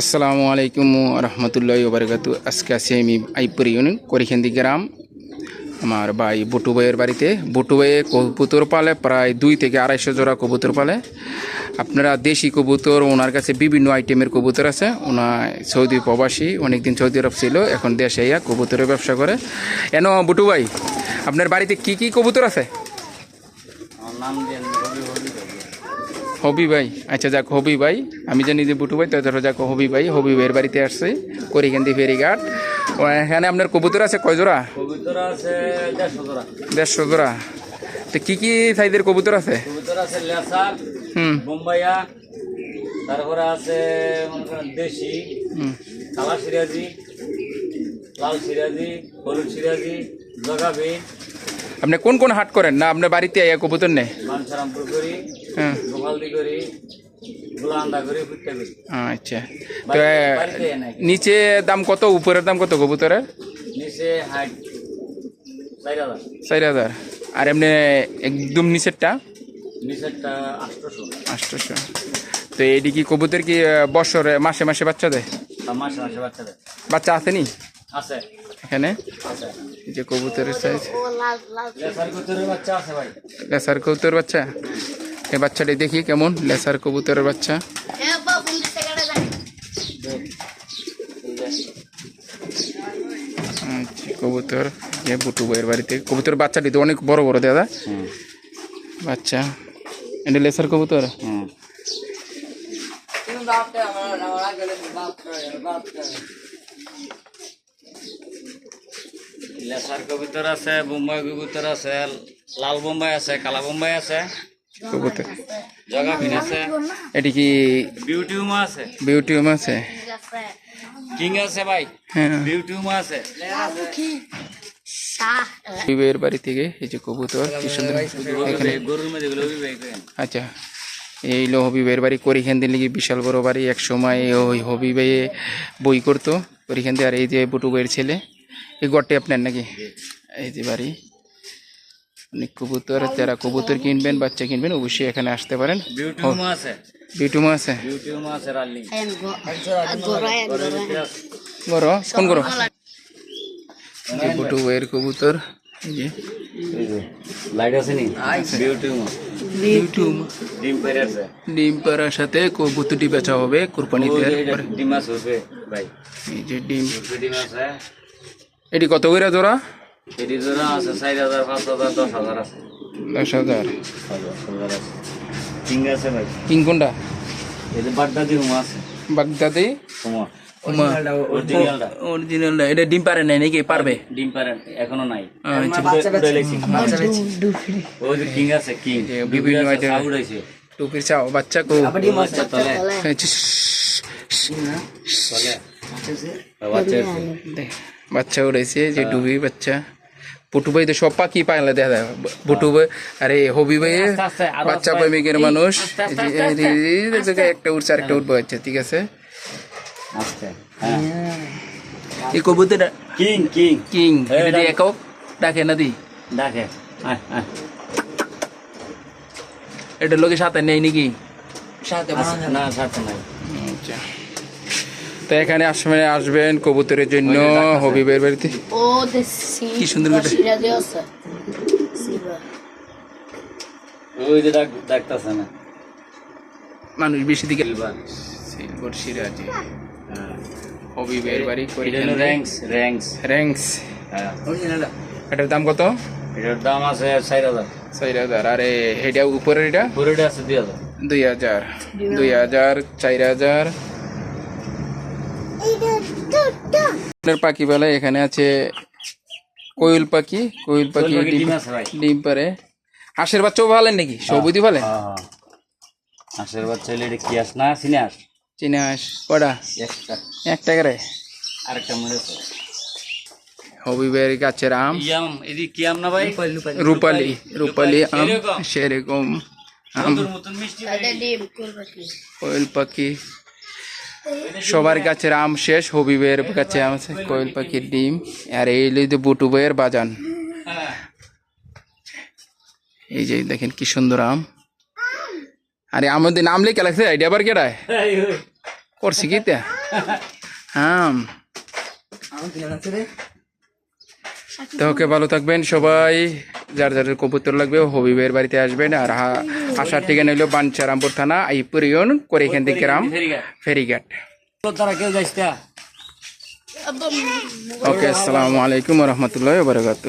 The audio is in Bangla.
আসসালামু আলাইকুম রহমতুল্লাহ বারকাতু আজকে আছি আমি আইপুর ইউনিয়ন করিখান্দি গ্রাম। আমার ভাই বুটু ভাইয়ের বাড়িতে। বুটু ভাইয়ে কবুতর পালে, প্রায় দুই থেকে আড়াইশো জোড়া কবুতর পালে। আপনারা দেশি কবুতর, ওনার কাছে বিভিন্ন আইটেমের কবুতর আছে। ওনার সৌদি প্রবাসী, অনেকদিন সৌদি আরব ছিল, এখন দেশে ইয়া কবুতরের ব্যবসা করে। এন বুটু ভাই, আপনার বাড়িতে কি কি কবুতর আছে? নাম হবি ভাই আচ্ছা যাক হবি ভাই আমি জানি যে বুটু ভাই তো ধরো যাক হবি ভাই হবি ভাইয়ের বাড়িতে আসছে করিকান্দি ফেরিঘাট এখানে আপনার কবুতর আছে কয় জোড়া? আছে দেড়শো জোড়া। তো কি কি সাইজের কবুতর আছে? কবিতর আছে লেসার হুম। বোম্বাইয়া তারপরে আছে দেশি হুম। কালা সিরাজি লাল সিরাজি হলুদ সিরাজি জগাবি আপনি কোন কোন হাট করেন? না আপনার বাড়িতে আইয়া কবুতর নেই? হ্যাঁ। আচ্ছা। তো? নিচে দাম কত উপরের দাম কত কবুতরের চার হাজার। আর এমনি একদম নিচেরটা? আটশোশো। আটশোশো। তো এটি কি কবুতর কি বছরে মাসে মাসে বাচ্চা দেয়? বাচ্চা আছে। এখানে? আছে। এই যে কবুতরের সাইজ লেসার কবুতরের বাচ্চা আছে ভাই লেসার কবুতর বাচ্চা এই বাচ্চাটি দেখি কেমন লেসার কবুতরের বাচ্চা আচ্ছা, কবুতর যে বুটু বইয়ের বাড়িতে কবুতর বাচ্চাটি তো অনেক বড় বড় দাদা হুম বাচ্চা এটা লেসার কবুতর হুম লেসার কবুতর আছে বোম্বাই কবুতর আছে লাল বোম্বাই আছে কালা বোম্বাই আছে। কবুতর। আছে। এটি কি বিউটিউমা আছে। বিউটিউম আছে? কিং আছে ভাই। হ্যাঁ। বিউটিউমা আছে। বিবের বাড়ি থেকে এই যে কবুতর কি সুন্দর। এখানে গরুর মধ্যে গুলো আচ্ছা। এই হলো হবিবের বাড়ি করিখান্দি লিগে বিশাল বড় বাড়ি এক সময় ওই হবিবে বই করতো। করিখান্দি আর এই যে বুটু বইয়ের ছেলে এই গড়টি আপনার নাকি? এই যে বাড়ি। অনেক কবুতর যারা কবুতর কিনবেন বাচ্চা কিনবেন অবশ্যই এখানে আসতে পারেন। বিউটুমা আছে। করো যে বুটু বইয়ের কবুতর যে। লাইট আছে নি? ডিম পাড়ার সাথে কবুতরটি বেচা হবে কোরবানিতে ওই ডিম আছে ভাই। এই যে ডিম। ডিম আছে। এটি কত করে জোড়া এটি জোড়া আছে চার হাজার পাঁচ হাজার দশ হাজার আছে দশ হাজার দশ হাজার আছে কিং আছে ভাই কিং কোনটা এই যে বাগদাদি হুমা আছে বাগদাদি হুমা অরিজিনালটা এটা ডিম পারে নাই নাকি পারবে ডিম এখনও নাই আচ্ছা। ওই যে কিং আছে কিং বিভিন্ন টুপির চাও বাচ্চা কো বাচ্চা তলে তলে বাচ্চা। উড়াইছে যে ডুবি বাচ্চা পুটু ভাই তো সব পাখি পাইলে দেখা যায় পুটু ভাই আরে হবি ভাই বাচ্চা। প্রেমিকের মানুষ একটা উঠছে আরেকটা উঠবো আচ্ছা ঠিক আছে এই কবুতর কিং কিং কিং এটা একক ডাকে না দি ডাকে এটা লোকে সাথে নেই নাকি আচ্ছা, না সাথে নাই আচ্ছা তো এখানে আসবেন আসবেন কবুতরের জন্য হবিবের বাড়িতে। ও কি সুন্দর মানুষ বেশি দিকে সিলভার সিরাজি। হ্যাঁ। হবিবের বাড়ি এটা হলো র্যাঙ্কস র্যাঙ্কস। র্যাঙ্কস। হ্যাঁ। এটার দাম কত? এটার দাম আছে চার হাজার। চার হাজার। আরে এটা উপরের এটা? পুরোটা আছে দুই হাজার। দুই হাজার। দুই হাজার চার হাজার। পাখি বেলায় এখানে আছে কোয়েল পাখি কোয়েল পাখি ডিম পারে। হাঁসের বাচ্চাও ভালেন নাকি? সবুদি ভালে হ্যাঁ হ্যাঁ। হাঁসের বাচ্চা হলে এটা কি আস না চিনে আস চিনে হাঁস কটা? একটা। এক টাকারে আরেকটা মরেছে হবিবের গাছের আম। কি আম না ভাই? রূপালি রূপালি। আম সেরকম। আম। কোয়েল পাখি। সবার কাছে আম শেষ হবিবের কাছে আম কোয়েল পাখির ডিম আর এই যে বুটু বইয়ের বাজান। এই যে দেখেন কি সুন্দর আম। আরে আমাদের নাম লিখে লাগছে আইডিয়া বার কেডায় করছি কি তে? হ্যাঁ তো ওকে ভালো থাকবেন সবাই। যার যার কবুতর লাগবে হবিবের বাড়িতে আসবেন আর হা- আসার ঠিকানা হইল বাঞ্চারামপুর থানা আইপুর ইউন করে গ্রাম ফেরিঘাট। রাম ফেরিঘাট ওকে আসসালামু আলাইকুম রহমতুল্লাহ বারকাত